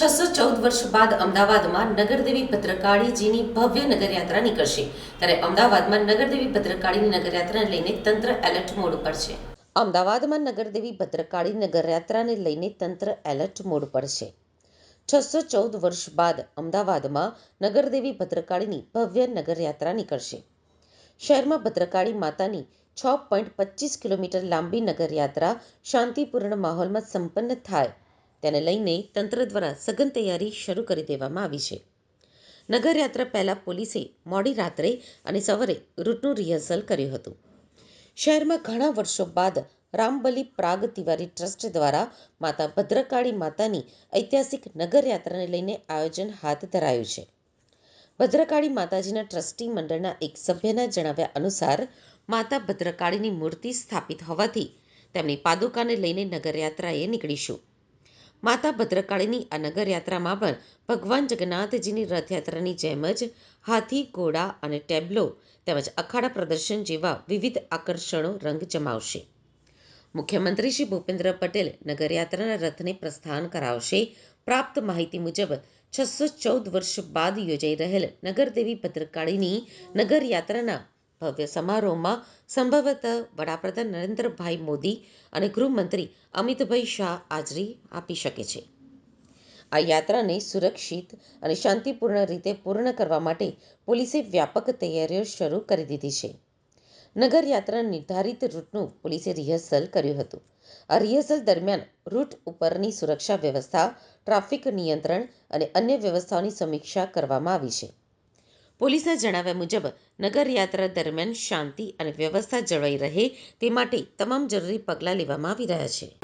છસો ચૌદ વર્ષ બાદ અમદાવાદમાં નગરદેવી ભદ્રકાળીજીની ભવ્ય નગરયાત્રા નીકળશે. ત્યારે અમદાવાદમાં નગરદેવી ભદ્રકાળીની નગરયાત્રાને લઈને તંત્ર એલર્ટ મોડ પર છે. અમદાવાદમાં નગરદેવી ભદ્રકાળી નગરયાત્રાને લઈને તંત્ર એલર્ટ મોડ પર છે. છસો ચૌદ વર્ષ બાદ અમદાવાદમાં નગરદેવી ભદ્રકાળીની ભવ્ય નગરયાત્રા નીકળશે. શહેરમાં ભદ્રકાળી માતાની છ પોઈન્ટ પચીસ કિલોમીટર લાંબી નગરયાત્રા શાંતિપૂર્ણ માહોલમાં સંપન્ન થાય તેને લઈને તંત્ર દ્વારા સઘન તૈયારી શરૂ કરી દેવામાં આવી છે. નગરયાત્રા પહેલાં પોલીસે મોડી રાત્રે અને સવારે રૂટનું રિહર્સલ કર્યું હતું. શહેરમાં ઘણા વર્ષો બાદ રામબલી પ્રાગ તિવારી ટ્રસ્ટ દ્વારા માતા ભદ્રકાળી માતાની ઐતિહાસિક નગરયાત્રાને લઈને આયોજન હાથ ધરાયું છે. ભદ્રકાળી માતાજીના ટ્રસ્ટી મંડળના એક સભ્યના જણાવ્યા અનુસાર, માતા ભદ્રકાળીની મૂર્તિ સ્થાપિત હોવાથી તેમની પાદુકાને લઈને નગરયાત્રાએ નીકળીશું. માતા ભદ્રકાળીની આ નગરયાત્રામાં પણ ભગવાન જગન્નાથજીની રથયાત્રાની જેમ જ હાથી, ઘોડા અને ટેબ્લો તેમજ અખાડા પ્રદર્શન જેવા વિવિધ આકર્ષણો રંગ જમાવશે. મુખ્યમંત્રી શ્રી ભૂપેન્દ્ર પટેલ નગરયાત્રાના રથને પ્રસ્થાન કરાવશે. પ્રાપ્ત માહિતી મુજબ છસો ચૌદ વર્ષ બાદ યોજાઈ રહેલ નગરદેવી ભદ્રકાળીની નગરયાત્રાના ભવ્ય સમારોહમાં સંભવતઃ વડાપ્રધાન નરેન્દ્રભાઈ મોદી અને ગૃહમંત્રી અમિતભાઈ શાહ હાજરી આપી શકે છે. આ યાત્રાને સુરક્ષિત અને શાંતિપૂર્ણ રીતે પૂર્ણ કરવા માટે પોલીસે વ્યાપક તૈયારીઓ શરૂ કરી દીધી છે. નગરયાત્રાના નિર્ધારિત રૂટનું પોલીસે રિહર્સલ કર્યું હતું. આ રિહર્સલ દરમિયાન રૂટ ઉપરની સુરક્ષા વ્યવસ્થા, ટ્રાફિક નિયંત્રણ અને અન્ય વ્યવસ્થાઓની સમીક્ષા કરવામાં આવી છે. પોલીસના જણાવ્યા મુજબ, નગરયાત્રા દરમિયાન શાંતિ અને વ્યવસ્થા જળવાઈ રહે તે માટે તમામ જરૂરી પગલાં લેવામાં આવી રહ્યા છે.